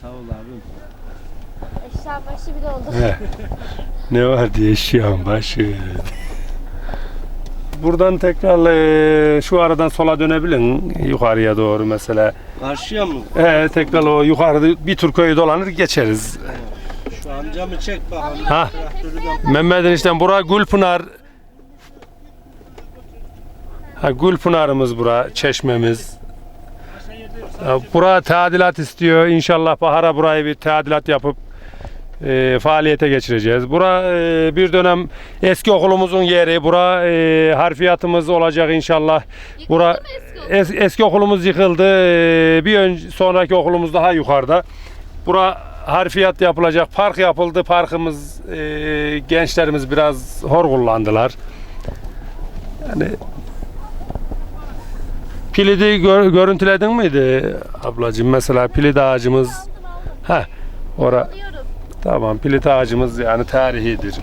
Sağ ol abim. Eşya başı bile oldu. He. ne var diye eşyan başı. Buradan tekrar e, şu aradan sola dönebilin yukarıya doğru mesela. Karşıya mı? He, tekrar o yukarıda bir tur köyü dolanır geçeriz. Şu amcamı çek bakalım. Ha. Mehmet'in işte bura Gülpınar. Ha Gülpınar'ımız bura, çeşmemiz. Bura tadilat istiyor. İnşallah bahara burayı bir tadilat yapıp e, faaliyete geçireceğiz. Bura e, bir dönem eski okulumuzun yeri. Bura e, harfiyatımız olacak inşallah. Bura es- eski okulumuz yıkıldı. E, bir ön sonraki okulumuz daha yukarıda. Bura harfiyat yapılacak. Park yapıldı. Parkımız e, gençlerimiz biraz hor kullandılar. Yani Pilidi gör- görüntüledin miydi ablacığım? Mesela pilit ağacımız. Ha, ora tamam. Pilit ağacımız yani tarihidir.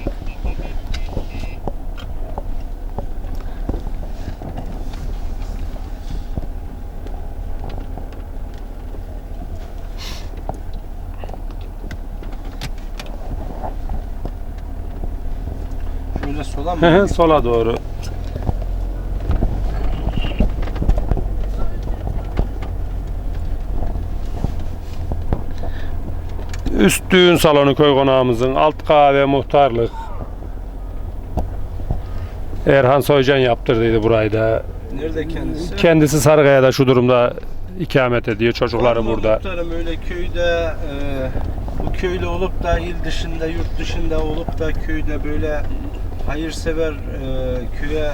şöyle sola mı? Sola doğru. Üst düğün salonu köy konağımızın alt kahve muhtarlık. Erhan Soycan yaptırdıydı burayı da. Nerede kendisi? Kendisi Sarıkaya'da şu durumda ikamet ediyor. Çocukları mı burada. Muhtarım öyle köyde e, bu köylü olup da il dışında yurt dışında olup da köyde böyle hayırsever e, köye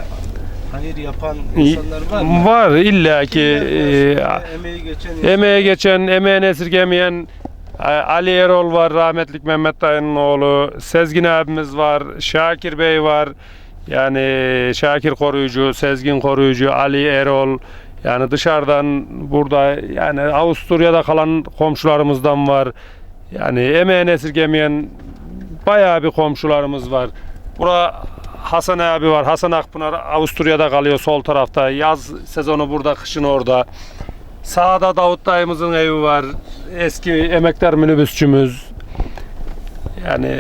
hayır yapan insanlar var mı? Var illa ki e, emeği geçen. Emeğe geçen, emeğini esirgemeyen Ali Erol var, rahmetlik Mehmet dayının oğlu. Sezgin abimiz var, Şakir Bey var. Yani Şakir koruyucu, Sezgin koruyucu, Ali Erol. Yani dışarıdan burada yani Avusturya'da kalan komşularımızdan var. Yani emeğini esirgemeyen bayağı bir komşularımız var. Bura Hasan abi var. Hasan Akpınar Avusturya'da kalıyor sol tarafta. Yaz sezonu burada, kışın orada. Sağda Davut dayımızın evi var. Eski emektar minibüsçümüz. Yani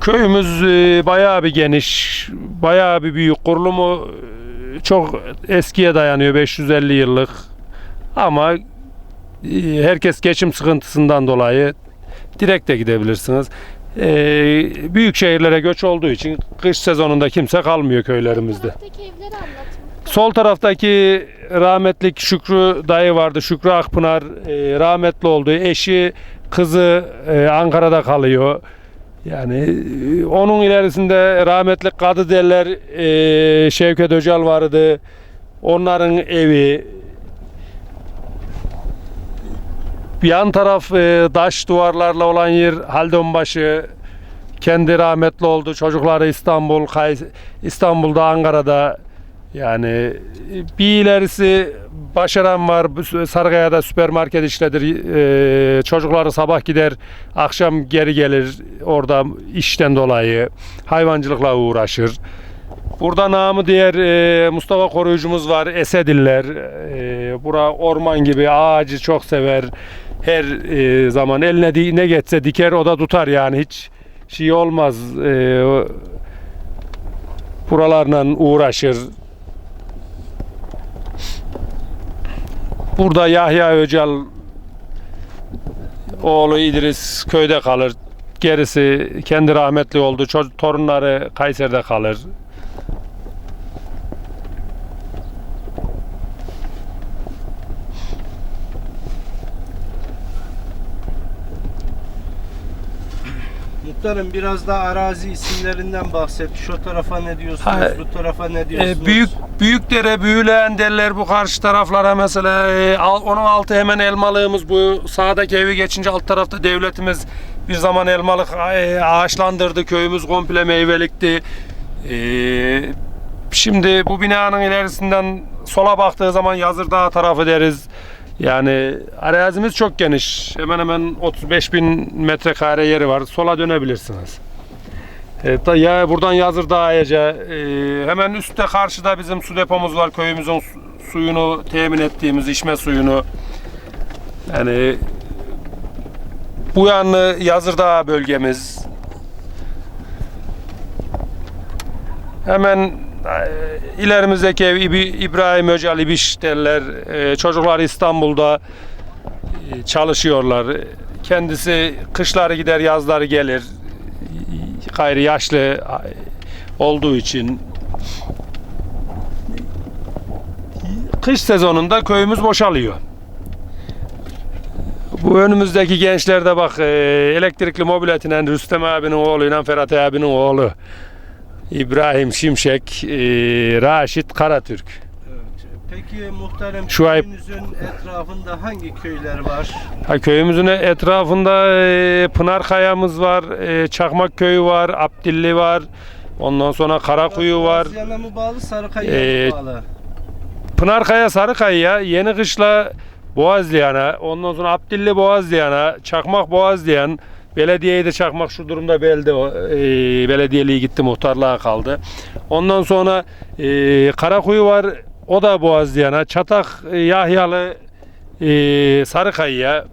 köyümüz e, bayağı bir geniş, bayağı bir büyük. Kurulumu e, çok eskiye dayanıyor, 550 yıllık. Ama e, herkes geçim sıkıntısından dolayı direkt de gidebilirsiniz. E, büyük şehirlere göç olduğu için kış sezonunda kimse kalmıyor köylerimizde. Taraftaki evleri anlatın. Sol taraftaki rahmetlik Şükrü dayı vardı. Şükrü Akpınar e, rahmetli oldu. Eşi, kızı e, Ankara'da kalıyor. Yani e, onun ilerisinde rahmetli Kadı Deller e, Şevket Öcal vardı. Onların evi. Yan taraf e, taş duvarlarla olan yer Haldunbaşı. Kendi rahmetli oldu. Çocukları İstanbul, Kays- İstanbul'da, Ankara'da. Yani bir ilerisi Başaran var. Sarıkaya'da süpermarket işledir. Ee, çocukları sabah gider, akşam geri gelir. Orada işten dolayı hayvancılıkla uğraşır. Burada namı diğer e, Mustafa koruyucumuz var. Esediller. E, bura orman gibi ağacı çok sever. Her e, zaman eline ne geçse diker o da tutar yani hiç şey olmaz. E, buralarla uğraşır. Burada Yahya Öcal oğlu İdris köyde kalır. Gerisi kendi rahmetli oldu. Çocuk, torunları Kayseri'de kalır. Muhtarım biraz da arazi isimlerinden bahset. Şu tarafa ne diyorsunuz? Ha, bu tarafa ne diyorsunuz? E, büyük Büyükdere, Büyüleyen derler bu karşı taraflara mesela. e, al- onun altı hemen elmalığımız bu. Sağdaki evi geçince alt tarafta devletimiz bir zaman elmalık e, ağaçlandırdı. Köyümüz komple meyvelikti. E, şimdi bu binanın ilerisinden sola baktığı zaman Yazırdağ tarafı deriz. Yani arazimiz çok geniş. Hemen hemen 35 bin metrekare yeri var. Sola dönebilirsiniz. Da- ya buradan Yazırdağ Ayaca, e, hemen üstte karşıda bizim su depomuz var. Köyümüzün su- suyunu temin ettiğimiz içme suyunu. Yani bu yanlı Yazırdağ bölgemiz. Hemen e, ilerimizdeki ev İbrahim Öcal İbiş derler. E, çocuklar İstanbul'da e, çalışıyorlar. Kendisi kışları gider yazları gelir. Gayrı yaşlı e, olduğu için kış sezonunda köyümüz boşalıyor. Bu önümüzdeki gençler de bak e, elektrikli mobiletinen Rüstem abinin oğluyla Ferhat abinin oğlu İbrahim Şimşek, e, Raşit Karatürk. Evet. Peki muhtarım Şuayb- köyünüzün etrafında hangi köyler var? Ha, köyümüzün etrafında e, Pınar Kayamız var, e, Çakmak Köyü var, Abdilli var. Ondan sonra Karakuyu var. Boğazyan'a mı bağlı, Sarıkaya'ya Ee, mı bağlı? Pınarkaya Sarıkaya, Yeni Kışla Boğazlayan'a, ondan sonra Abdilli Boğazlayan'a, Çakmak Boğazlayan, belediyeyi de Çakmak şu durumda belde o, e, belediyeliği gitti muhtarlığa kaldı. Ondan sonra e, Karakuyu var, o da Boğazlayan'a, Çatak e, Yahyalı e, Sarıkaya.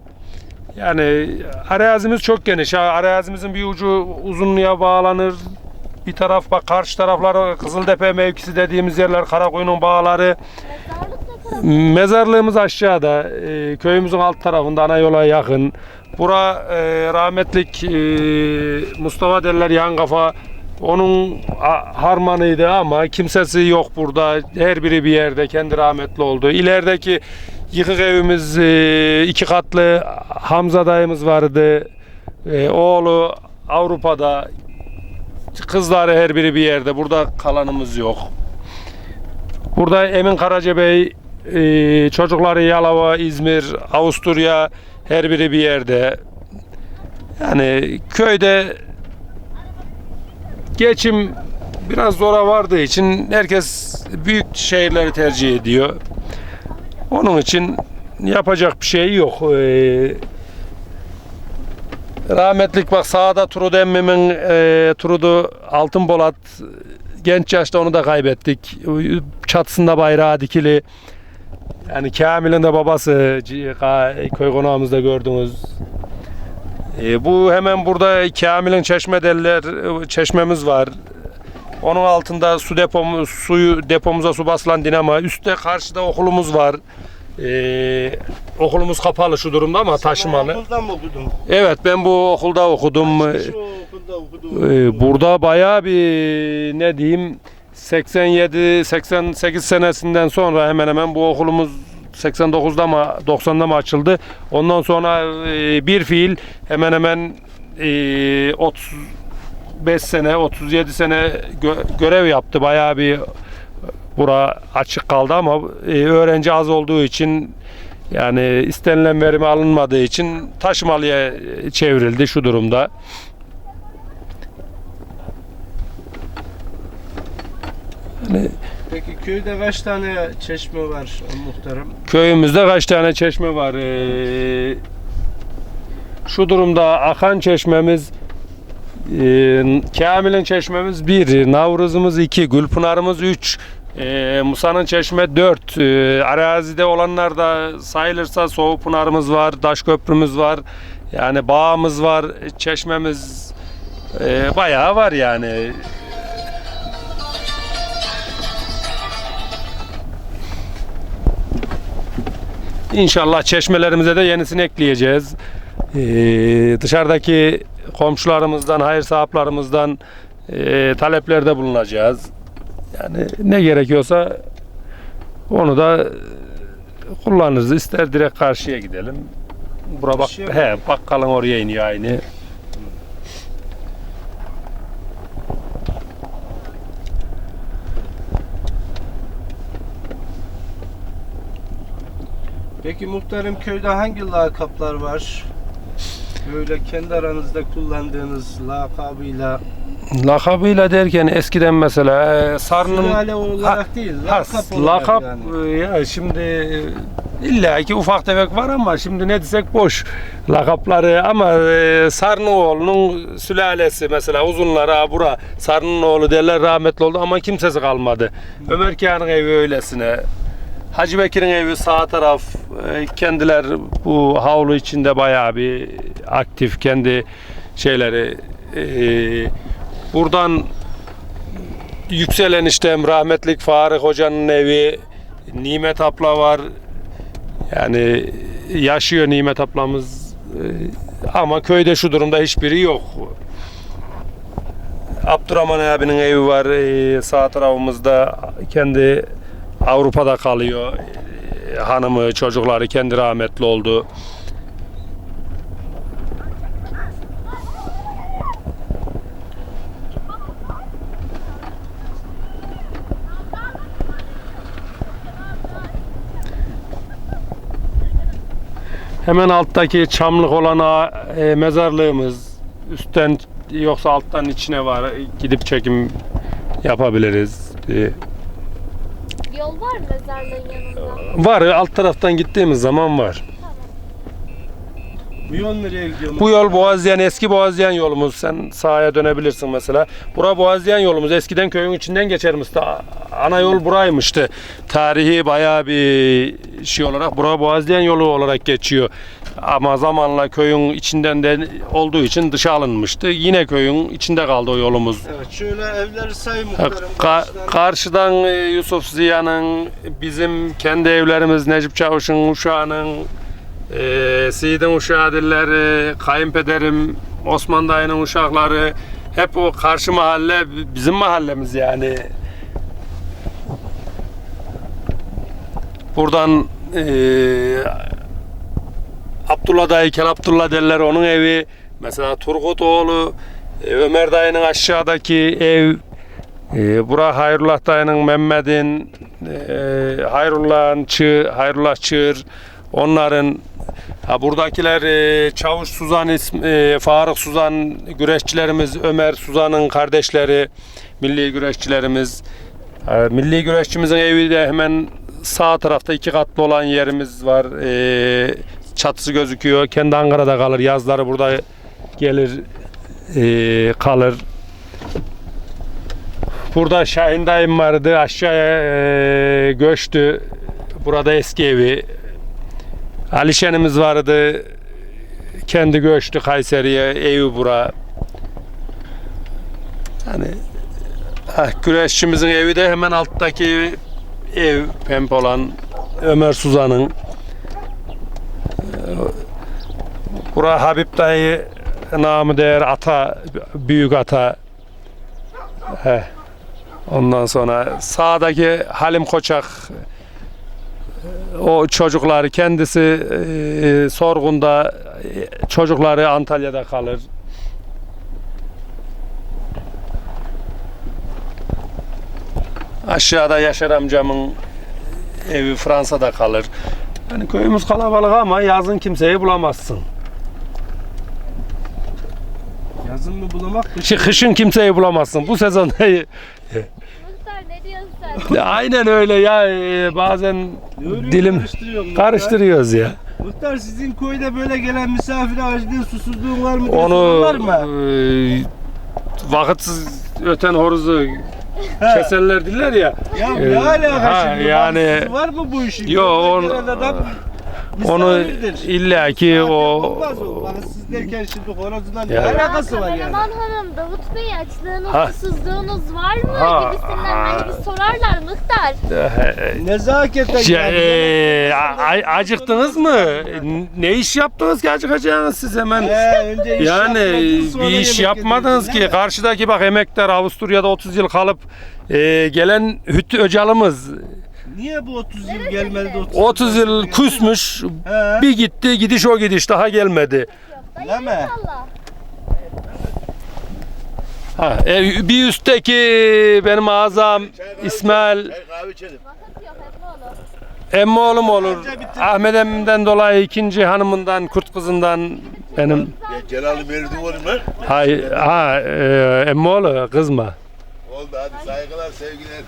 Yani arazimiz çok geniş. Arazimizin bir ucu uzunluğa bağlanır. Bir taraf bak karşı taraflar Kızıltepe mevkisi dediğimiz yerler Karakuyu'nun bağları. Mezarlık? Mezarlığımız aşağıda. e, köyümüzün alt tarafında ana yola yakın. Bura e, rahmetlik e, Mustafa derler yan kafa. Onun harmanıydı ama kimsesi yok burada. Her biri bir yerde kendi rahmetli oldu. İlerideki yıkık evimiz e, iki katlı Hamza dayımız vardı. E, oğlu Avrupa'da. Kızları her biri bir yerde. Burada kalanımız yok. Burada Emin Karacabey, e, çocukları Yalova, İzmir, Avusturya her biri bir yerde. Yani köyde geçim biraz zora vardığı için herkes büyük şehirleri tercih ediyor. Onun için yapacak bir şey yok. Ee, rahmetlik bak sağda Turud emmimin e, Turud'u Altın Bolat genç yaşta onu da kaybettik. Çatısında bayrağı dikili. Yani Kamil'in de babası köy konağımızda gördünüz. E, bu hemen burada Kamil'in çeşme derler çeşmemiz var. Onun altında su depomuz, suyu depomuza su basılan dinamo. Üstte karşıda okulumuz var. E, okulumuz kapalı şu durumda ama taşımalı. Okulda mı okudun? Evet ben bu okulda okudum. Kaç kişi okulda okudu? Ee, burada bayağı bir ne diyeyim 87 88 senesinden sonra hemen hemen bu okulumuz 89'da mı 90'da mı açıldı. Ondan sonra e, bir fiil hemen hemen e, 35 sene 37 sene gö- görev yaptı. Bayağı bir bura açık kaldı ama e, öğrenci az olduğu için yani istenilen verimi alınmadığı için taşımalıya çevrildi şu durumda. Peki köyde kaç tane çeşme var muhtarım? Köyümüzde kaç tane çeşme var? Ee, şu durumda akan çeşmemiz e, Kamil'in çeşmemiz 1, Navruz'umuz 2, Gülpınar'ımız 3, e, Musa'nın çeşme 4. E, arazide olanlar da sayılırsa Soğupınar'ımız var, Daş Köprümüz var. Yani bağımız var, çeşmemiz e, bayağı var yani. İnşallah çeşmelerimize de yenisini ekleyeceğiz. Ee, dışarıdaki komşularımızdan, hayır sahiplerimizden e, taleplerde bulunacağız. Yani ne gerekiyorsa onu da kullanırız. İster direkt karşıya gidelim. Bura bak, mı? he, bakkalın oraya iniyor aynı. Peki muhtarım köyde hangi lakaplar var? Böyle kendi aranızda kullandığınız lakabıyla Lakabıyla derken eskiden mesela e, Sarı'nın sülale olarak değil, lakap olarak lakap yani. e, ya şimdi e, illa ki ufak tefek var ama şimdi ne desek boş lakapları ama e, Sarnıoğlu'nun sülalesi mesela uzunları ha bura Sarnıoğlu derler rahmetli oldu ama kimsesi kalmadı. Ömer Kağan'ın evi öylesine. Hacı Bekir'in evi sağ taraf. E, Kendiler bu havlu içinde bayağı bir aktif kendi şeyleri. E, buradan yükselen işte rahmetlik Faruk Hoca'nın evi, Nimet abla var. Yani yaşıyor Nimet ablamız. E, ama köyde şu durumda hiçbiri yok. Abdurrahman abinin evi var sağ tarafımızda kendi Avrupa'da kalıyor. E, Hanımı, çocukları kendi rahmetli oldu. Hemen alttaki çamlık olan e, mezarlığımız üstten yoksa alttan içine var gidip çekim yapabiliriz. E, Yol var mı mezarlığın yanında? var alt taraftan gittiğimiz zaman var. Bu yol nereye gidiyor? Bu yol Boğazlayan eski Boğazlayan yolumuz. Sen sağa dönebilirsin mesela. Bura Boğazlayan yolumuz. Eskiden köyün içinden geçermişti. Ana yol buraymıştı. Tarihi bayağı bir şey olarak bura Boğazlayan yolu olarak geçiyor. Ama zamanla köyün içinden de olduğu için dışa alınmıştı. Yine köyün içinde kaldı o yolumuz. Evet şöyle evleri say Ha, muhtarım. ka- Karşıdan- e, Yusuf Ziya'nın, bizim kendi evlerimiz Necip Çavuş'un uşağının, e, Siid'in uşağı dilleri, kayınpederim Osman dayının uşakları hep o karşı mahalle bizim mahallemiz yani. Buradan e, Abdullah dayı, Kel Abdullah derler onun evi. Mesela Turgut oğlu, e, Ömer dayının aşağıdaki ev, e, bura Hayrullah dayının Mehmet'in, e, Hayrullah'ın Çığ, Hayrullah Çığır, onların ha buradakiler e, Çavuş Suzan ism, e, Faruk Suzan güreşçilerimiz, Ömer Suzan'ın kardeşleri, milli güreşçilerimiz. Milli güreşçimizin evi de hemen sağ tarafta iki katlı olan yerimiz var. Çatısı gözüküyor. Kendi Ankara'da kalır. Yazları burada gelir e, kalır. Burada Şahin dayım vardı. Aşağıya e, göçtü. Burada eski evi. Alişen'imiz vardı. Kendi göçtü Kayseri'ye. Evi bura. Hani ah, güreşçimizin evi de hemen alttaki ev pembe olan Ömer Suzan'ın. Bura Habib dayı namı değer ata, büyük ata. Heh. Ondan sonra sağdaki Halim Koçak o çocukları kendisi e, sorgunda e, çocukları Antalya'da kalır. Aşağıda Yaşar amcamın evi Fransa'da kalır. Yani köyümüz kalabalık ama yazın kimseyi bulamazsın. Yazın mı bulamak? Kış- Kışın kimseyi bulamazsın. Bu sezonda Muhtar ne diyorsun sen? aynen öyle ya e, bazen Yürü, dilim karıştırıyorum muhtar. karıştırıyoruz ya. Muhtar sizin köyde böyle gelen misafire acıdığın susuzluğun var mı? Onu sorarlar mı? e, vakitsiz öten horozu keserler diller ya. Ya ne alaka ha, şimdi? yani- var mı bu işin? Yo, Köyde on- adam Onu illaki o Olmaz o. Vakitsiz derken şimdi horozundan ne Ya. alakası var yani? Kameraman hanım, Davut Bey açlığınız, Ha. susuzluğunuz var mı? Ha. Gibisinden hani bir sorarlar muhtar. Nezaketen Şey, yani. e, a- acıktınız mı? Ne iş yaptınız ki acıkacaksınız siz hemen? He, önce iş Yani sonra bir iş yemek yapmadınız ki. değil mi? Karşıdaki bak emekler Avusturya'da 30 yıl kalıp e, gelen Hüttü Öcalımız Niye bu 30 yıl gelmedi? de 30, 30 yıl küsmüş. He. Bir gitti gidiş o gidiş daha gelmedi. Değil mi? Ha, e, bir üstteki benim azam İsmail Kahve içelim. Vakit yok hep oğlum. olur. Ahmet emmimden dolayı ikinci hanımından kurt kızından benim Ya Celal'i Mevlid'in oğlum lan. hay ha e, emmoğlu kızma. Oldu hadi saygılar sevgiler.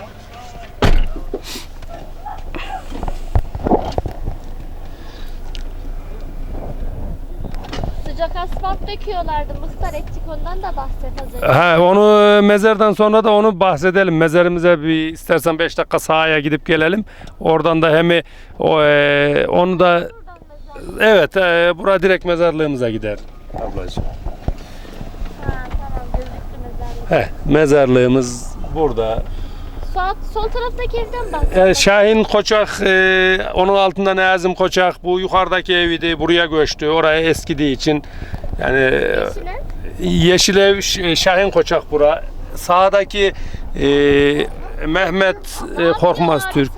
Sıcak asfalt döküyorlardı. Muhtar ettik ondan da bahset az önce. Ha onu mezardan sonra da onu bahsedelim. Mezarımıza bir istersen 5 dakika sahaya gidip gelelim. Oradan da hem o e, onu da evet e, bura direkt mezarlığımıza gider. Ablacığım. Ha tamam gözüktü mezarlık. Heh, mezarlığımız burada. Sağ, sol taraftaki evden bahset. E, Şahin Koçak, e, onun altında Nazım Koçak, bu yukarıdaki eviydi, buraya göçtü. Oraya eskidiği için yani e, Yeşile. Yeşil Ev Ş- Şahin Koçak bura. Sağdaki e, Mehmet e, Korkmaz Türk.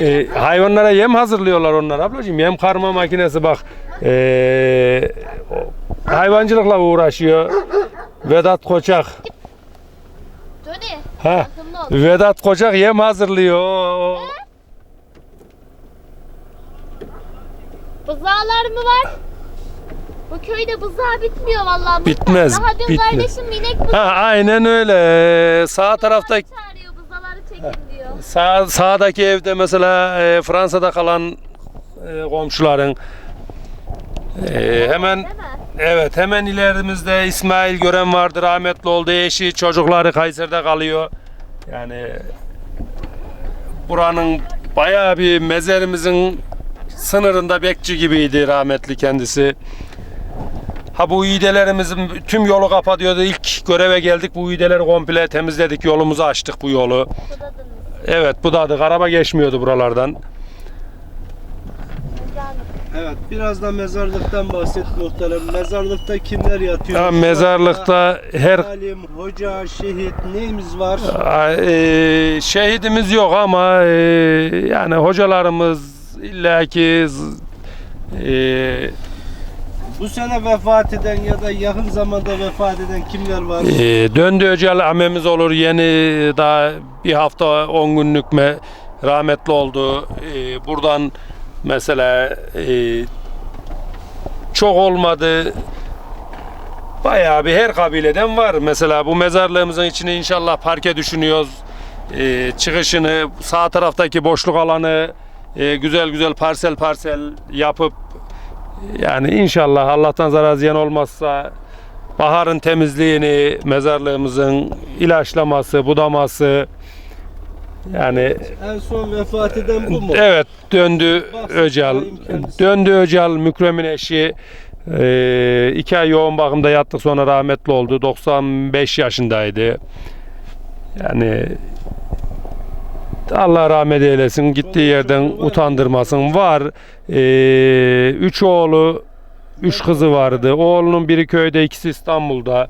E, hayvanlara yem hazırlıyorlar onlar ablacığım. Yem karma makinesi bak. E, hayvancılıkla uğraşıyor. Vedat Koçak. Döne. Ha. Vedat Koçak yem hazırlıyor. Bızağlar mı var? Bu köyde bızağı bitmiyor vallahi. Bitmez, Daha dün bitmez. kardeşim inek bızağı Ha aynen öyle. Sağ tarafta çağırıyor bızaları çekin diyor. sağ sağdaki evde mesela e, Fransa'da kalan e, komşuların e, hemen evet hemen ilerimizde İsmail Gören vardı rahmetli oldu eşi çocukları Kayseri'de kalıyor. Yani buranın bayağı bir mezerimizin sınırında bekçi gibiydi rahmetli kendisi. Ha bu üyidelerimizin tüm yolu kapatıyordu. İlk göreve geldik bu üyideleri komple temizledik. Yolumuzu açtık bu yolu. Evet bu da adı. Araba geçmiyordu buralardan. Evet biraz da mezarlıktan bahset muhterem. Mezarlıkta kimler yatıyor? Şu mezarlıkta her Alim, hoca, şehit neyimiz var? Aa, e, şehidimiz yok ama e, yani hocalarımız illaki e, Bu sene vefat eden ya da yakın zamanda vefat eden kimler var? e, döndü öcel amemiz olur yeni daha bir hafta 10 günlük me, rahmetli oldu. E, buradan mesela e, çok olmadı. Bayağı bir her kabileden var. Mesela bu mezarlığımızın içine inşallah parke düşünüyoruz. Ee, çıkışını sağ taraftaki boşluk alanı e, güzel güzel parsel parsel yapıp yani inşallah Allah'tan zarar ziyan olmazsa baharın temizliğini mezarlığımızın ilaçlaması, budaması yani En son vefat eden bu mu? Evet döndü Öcal. Döndü Öcal Mükremin eşi. Ee, iki ay yoğun bakımda yattık sonra rahmetli oldu. 95 yaşındaydı. Yani Allah rahmet eylesin. Gittiği yerden utandırmasın. Var. Ee, üç oğlu, üç kızı vardı. Oğlunun biri köyde, ikisi İstanbul'da.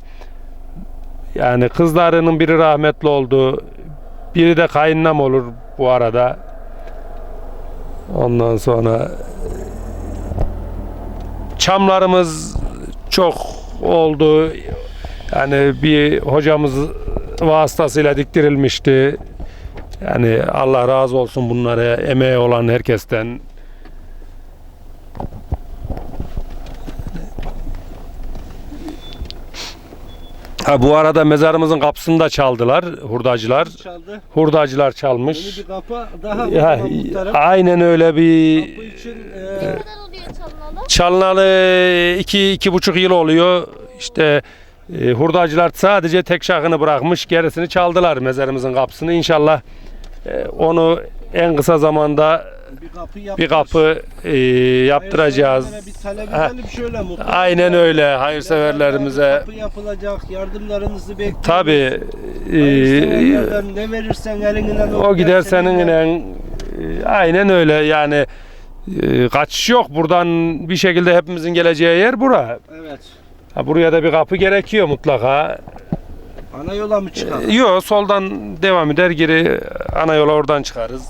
Yani kızlarının biri rahmetli oldu. Biri de kayınlam olur bu arada. Ondan sonra çamlarımız çok oldu. Yani bir hocamız vasıtasıyla diktirilmişti. Yani Allah razı olsun bunlara emeği olan herkesten. Ha bu arada mezarımızın kapısını da çaldılar hurdacılar. Çaldı. Hurdacılar çalmış. Yeni bir kapı daha Ya, var muhterem. aynen öyle bir Kapı için e, Ne kadar oluyor çalınalı? çalınalı iki, iki buçuk yıl oluyor. İşte e, hurdacılar sadece tek şahını bırakmış. Gerisini çaldılar mezarımızın kapısını. İnşallah e, onu en kısa zamanda bir kapı bir yapıyoruz. kapı e, yaptıracağız. Bir talep edelim şöyle muhterem. Aynen öyle hayırseverlerimize. Kapı yapılacak, yardımlarınızı bekliyoruz. Tabi Hayırseverlerden ne verirsen elinden o gider seninle e, aynen öyle yani e, kaçış yok buradan bir şekilde hepimizin geleceği yer bura. Evet. Ha, buraya da bir kapı gerekiyor mutlaka. Ana yola mı çıkalım? Yok soldan devam eder geri ana yola oradan çıkarız.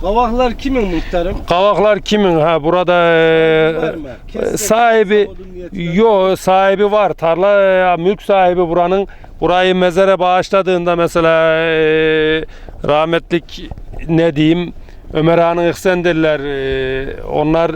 Kavaklar kimin muhtarım? Kavaklar kimin ha burada Var e? Kesmek, sahibi odun niyetine. yo sahibi var tarla e, mülk sahibi buranın burayı mezara bağışladığında mesela e, rahmetlik ne diyeyim Ömer Ağa'nın İhsendirler e, onlar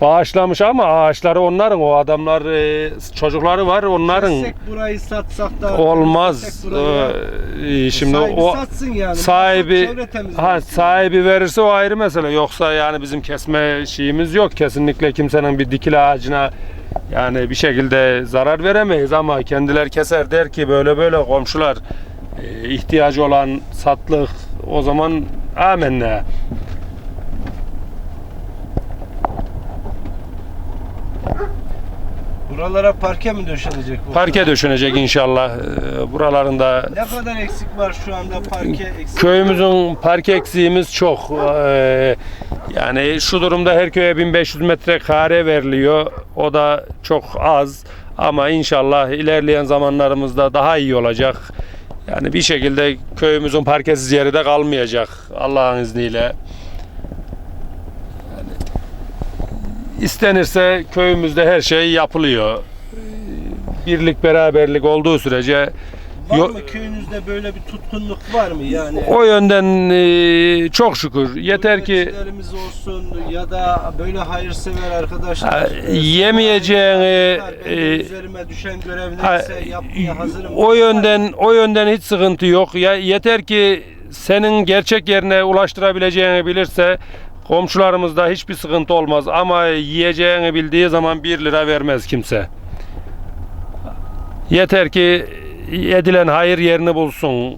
bağışlamış ama ağaçları onların o adamlar e, çocukları var onların Kessek burayı satsak da olmaz. kessek burayı, Ee, şimdi sahibi o satsın yani. sahibi Çevre ha sahibi verirse o ayrı mesele. Yoksa yani bizim kesme şeyimiz yok. Kesinlikle kimsenin bir dikili ağacına yani bir şekilde zarar veremeyiz ama kendiler keser der ki böyle böyle komşular e, ihtiyacı olan satlık o zaman amenna. Buralara parke mi döşenecek? bu? Parke döşenecek inşallah. Ee, buralarında Ne kadar eksik var şu anda parke eksik? Köyümüzün park eksiğimiz çok. Ee, yani şu durumda her köye 1500 metre kare veriliyor. O da çok az. Ama inşallah ilerleyen zamanlarımızda daha iyi olacak. Yani bir şekilde köyümüzün parkesiz yeri de kalmayacak Allah'ın izniyle. Yani istenirse köyümüzde her şey yapılıyor. Birlik beraberlik olduğu sürece Var mı köyünüzde böyle bir tutkunluk var mı yani? o yönden e, çok şükür. Yeter ki Gurbetçilerimiz olsun ya da böyle hayırsever arkadaşlar. Ha, e, yemeyeceğini, e, üzerime düşen görev ha, neyse yapmaya hazırım. o yönden o yönden hiç sıkıntı yok. Ya yeter ki senin gerçek yerine ulaştırabileceğini bilirse komşularımızda hiçbir sıkıntı olmaz ama yiyeceğini bildiği zaman 1 lira vermez kimse. Yeter ki edilen hayır yerini bulsun.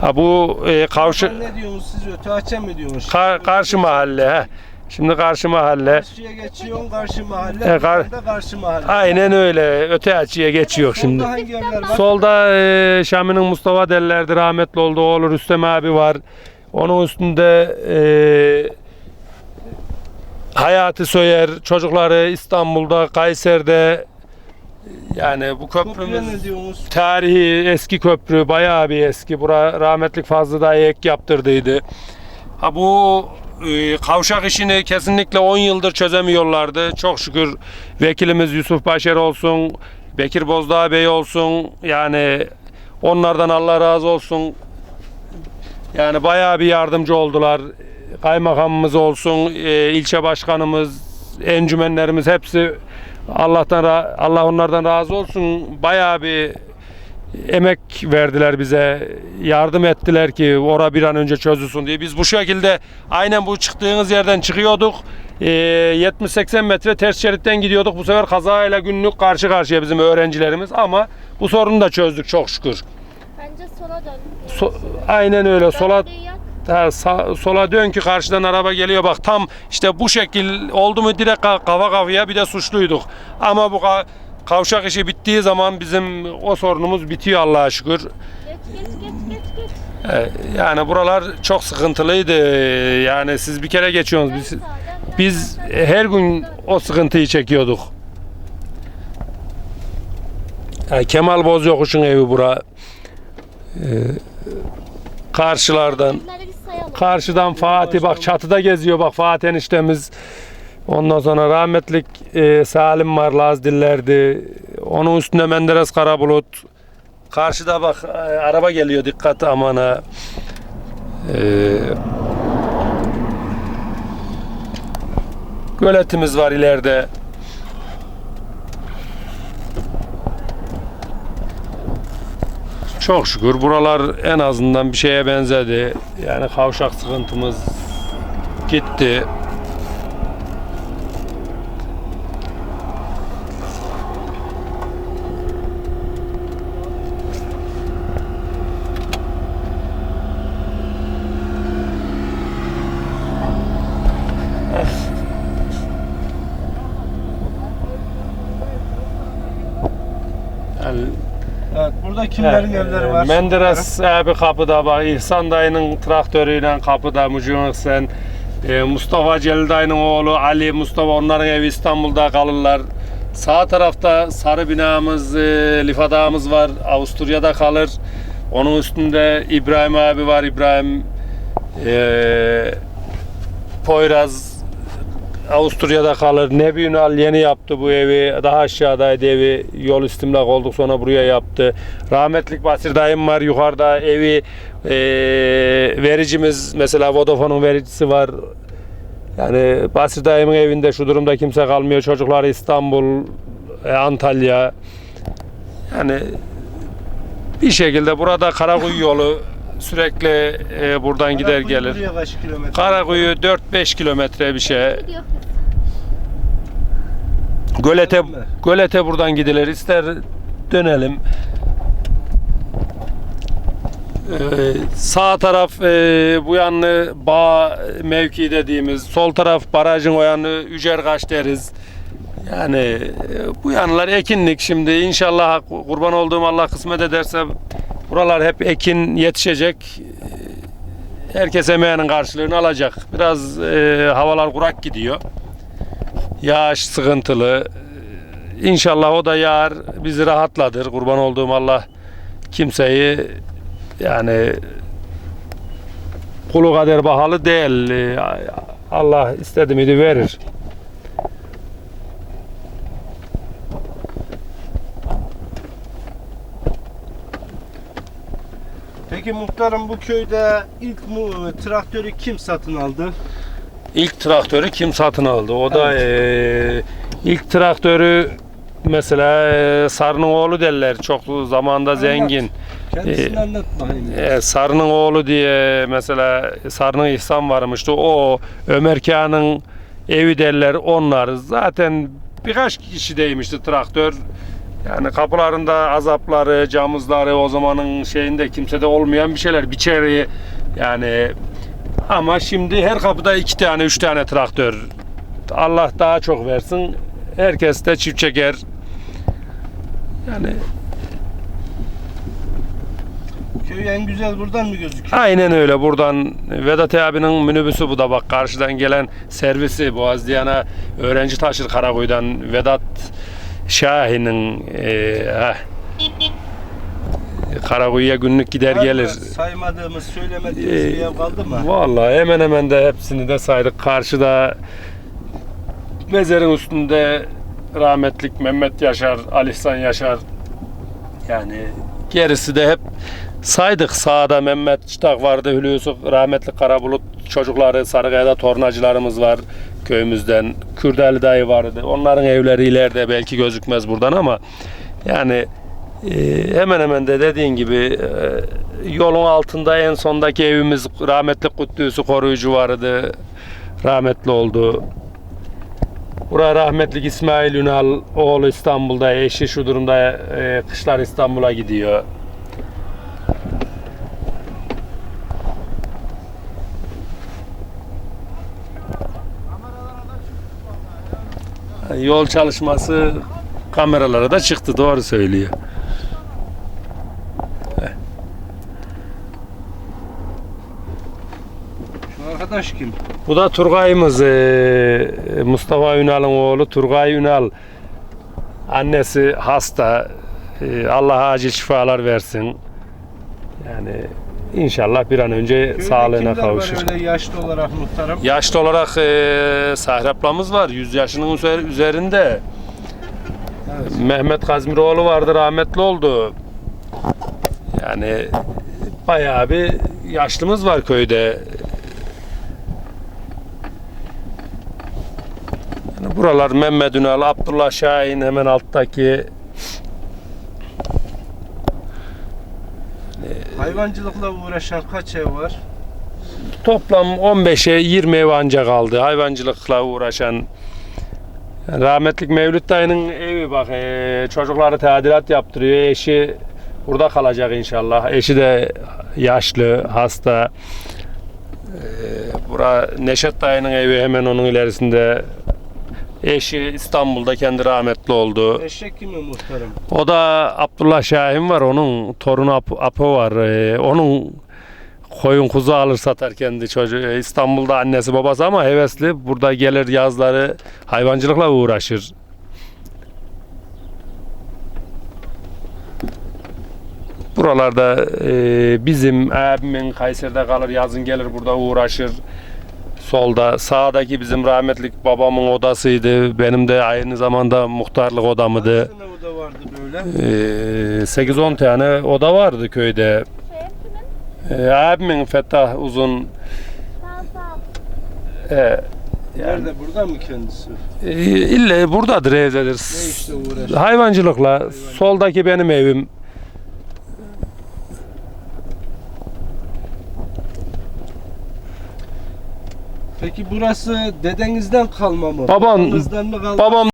Ha bu e, kavşı Ne diyorsunuz siz öteaçe mi diyorsunuz? Ka- karşı mahalle. He. Şimdi karşı mahalle. Karşıya geçiyorsun karşı mahalle. E, kar- karşı mahalle. Aynen öyle. Öte açıya geçiyor şimdi. Solda hangi evler var? Solda e, Şami'nin Mustafa derlerdi rahmetli oldu. Oğlu Rüstem abi var. Onun üstünde e, Hayati Söyer çocukları İstanbul'da, Kayseri'de yani bu köprümüz tarihi eski köprü bayağı bir eski. Bura rahmetlik fazla da ek yaptırdıydı. Ha bu e, kavşak işini kesinlikle 10 yıldır çözemiyorlardı. Çok şükür vekilimiz Yusuf Başer olsun, Bekir Bozdağ Bey olsun. Yani onlardan Allah razı olsun. Yani bayağı bir yardımcı oldular. Kaymakamımız olsun, e, ilçe başkanımız, encümenlerimiz hepsi Allah'tan Allah onlardan razı olsun. Bayağı bir emek verdiler bize. Yardım ettiler ki ora bir an önce çözülsün diye. Biz bu şekilde aynen bu çıktığınız yerden çıkıyorduk. Ee, 70-80 metre ters şeritten gidiyorduk. Bu sefer kazayla günlük karşı karşıya bizim öğrencilerimiz ama bu sorunu da çözdük çok şükür. Bence sola dön. So- aynen öyle. Sola Ha, sa- sola dön ki karşıdan araba geliyor bak tam işte bu şekil oldu mu direkt ka- kafa kafaya bir de suçluyduk. Ama bu ka- kavşak işi bittiği zaman bizim o sorunumuz bitiyor Allah'a şükür. Geç geç geç geç geç. Ee, Yani buralar çok sıkıntılıydı. Yani siz bir kere geçiyorsunuz. Biz, Sağ, biz her gün o sıkıntıyı çekiyorduk. Yani Kemal Bozyokuş'un evi bura. Ee, karşılardan. Karşıdan Fatih bak çatıda geziyor bak Fatih eniştemiz. Ondan sonra rahmetlik e, Salim var Lazdillerdi. Onun üstünde Menderes Karabulut. Karşıda bak e, araba geliyor dikkat aman ha. E, göletimiz var ileride. Çok şükür buralar en azından bir şeye benzedi. Yani kavşak sıkıntımız gitti. Yani Evet, burada kimlerin evleri var? Menderes abi kapıda bak İhsan dayının traktörüyle kapıda Mucunuk sen e, Mustafa Celil dayının oğlu Ali Mustafa onların evi İstanbul'da kalırlar. Sağ tarafta sarı binamız, e, lifadağımız var. Avusturya'da kalır. Onun üstünde İbrahim abi var. İbrahim e, Poyraz Avusturya'da kalır. Nebi Ünal yeni yaptı bu evi. Daha aşağıdaydı evi. Yol istimlak olduk sonra buraya yaptı. Rahmetlik Basir dayım var yukarıda evi. e, vericimiz mesela Vodafone'un vericisi var. Yani Basri dayımın evinde şu durumda kimse kalmıyor. Çocukları İstanbul, e, Antalya. Yani bir şekilde burada Karakuyu yolu sürekli e, buradan gider gelir. Buraya kaç kilometre? Karakuyu 4-5 kilometre bir şey. Gölete mi? Gölete buradan gidilir. İster dönelim. Ee, sağ taraf e, bu yanlı bağ mevki dediğimiz, sol taraf barajın o yanı Ücergaç deriz. Yani e, bu yanlar ekinlik şimdi inşallah kurban olduğum Allah kısmet ederse buralar hep ekin yetişecek. Herkes emeğinin karşılığını alacak. Biraz e, havalar kurak gidiyor. Yağış sıkıntılı. İnşallah o da yağar bizi rahatladır. Kurban olduğum Allah kimseyi yani kulu kader bahalı değil. Ee, Allah istedi miydi verir. Peki muhtarım bu köyde ilk mu, traktörü kim satın aldı? İlk traktörü kim satın aldı? O da eee, ilk traktörü mesela eee, Sarı'nın oğlu derler. Çok zamanda zengin. Kendisini Ee, anlat bakayım. E, Sarı'nın oğlu diye mesela Sarı'nın İhsan varmıştı. O Ömer Kağan'ın evi derler onlar. Zaten birkaç kişi değmişti traktör. Yani kapılarında azapları, camızları o zamanın şeyinde kimsede olmayan bir şeyler. Biçeri yani ama şimdi her kapıda iki tane, üç tane traktör. Allah daha çok versin. Herkes de çift çeker. Yani Köy en güzel buradan mı gözüküyor? Aynen öyle buradan Vedat abinin minibüsü bu da bak karşıdan gelen servisi Boğazlıyan'a öğrenci taşır Karakuy'dan Vedat Şahin'in e, heh, Karakuyu'ya günlük gider Var mı gelir. Saymadığımız, söylemediğimiz Ee, bir ev kaldı mı? Vallahi hemen hemen de hepsini de saydık. Karşıda mezarın üstünde rahmetlik Mehmet Yaşar, Ali İhsan Yaşar. Yani gerisi de hep saydık. Sağda Mehmet Çıtak vardı, Hulusi rahmetli Karabulut çocukları, Sarıkaya'da tornacılarımız var köyümüzden. Kürdeli dayı vardı. Onların evleri ileride belki gözükmez buradan ama yani e, hemen hemen de dediğin gibi e, yolun altında en sondaki evimiz rahmetli Kuddüs'ü koruyucu vardı. Rahmetli oldu. Buraya rahmetlik İsmail Ünal oğlu İstanbul'da, eşi şu durumda e, kışlar İstanbul'a gidiyor. Yol çalışması kameralara da çıktı doğru söylüyor. Şu arkadaş kim? Bu da Turgay'ımız eee, Mustafa Ünal'ın oğlu Turgay Ünal. Annesi hasta. Eee, Allah acil şifalar versin. Yani inşallah bir an önce Köyde sağlığına kavuşur. var öyle yaşlı olarak muhtarım? Yaşlı olarak eee Sahri ablamız var. 100 yaşının üzer- üzerinde. Evet. Mehmet Kazmiroğlu vardı rahmetli oldu. Yani bayağı bir yaşlımız var köyde. Yani buralar Mehmet Ünal, Abdullah Şahin hemen alttaki Hayvancılıkla uğraşan kaç ev var? toplam 15'e 20 ev ancak kaldı. Hayvancılıkla uğraşan rahmetlik Mevlüt dayının evi bak eee, çocukları tadilat yaptırıyor. Eşi burada kalacak inşallah. Eşi de yaşlı, hasta. Eee bura Neşet dayının evi hemen onun ilerisinde. Eşi İstanbul'da kendi rahmetli oldu. Eşek kimi muhtarım? O da Abdullah Şahin var. Onun torunu Ap- Apo var. Ee, onun koyun kuzu alır satar kendi çocuğu. Ee, İstanbul'da annesi babası ama hevesli. Burada gelir yazları hayvancılıkla uğraşır. Buralarda e, bizim abimin Kayseri'de kalır yazın gelir burada uğraşır. Solda sağdaki bizim rahmetlik babamın odasıydı. Benim de aynı zamanda muhtarlık odamıydı. Kaç tane oda vardı böyle? Ee, 8-10 tane oda vardı köyde. Şey kimin? Ee, abimin Fettah Uzun Sağ sağ. e, Yani Nerede burada mı kendisi? e, ille buradadır evdedir. Ne işte uğraşıyor? Hayvancılıkla. Soldaki benim evim. Peki burası dedenizden kalma mı? Babam- Babanızdan mı kalma? babam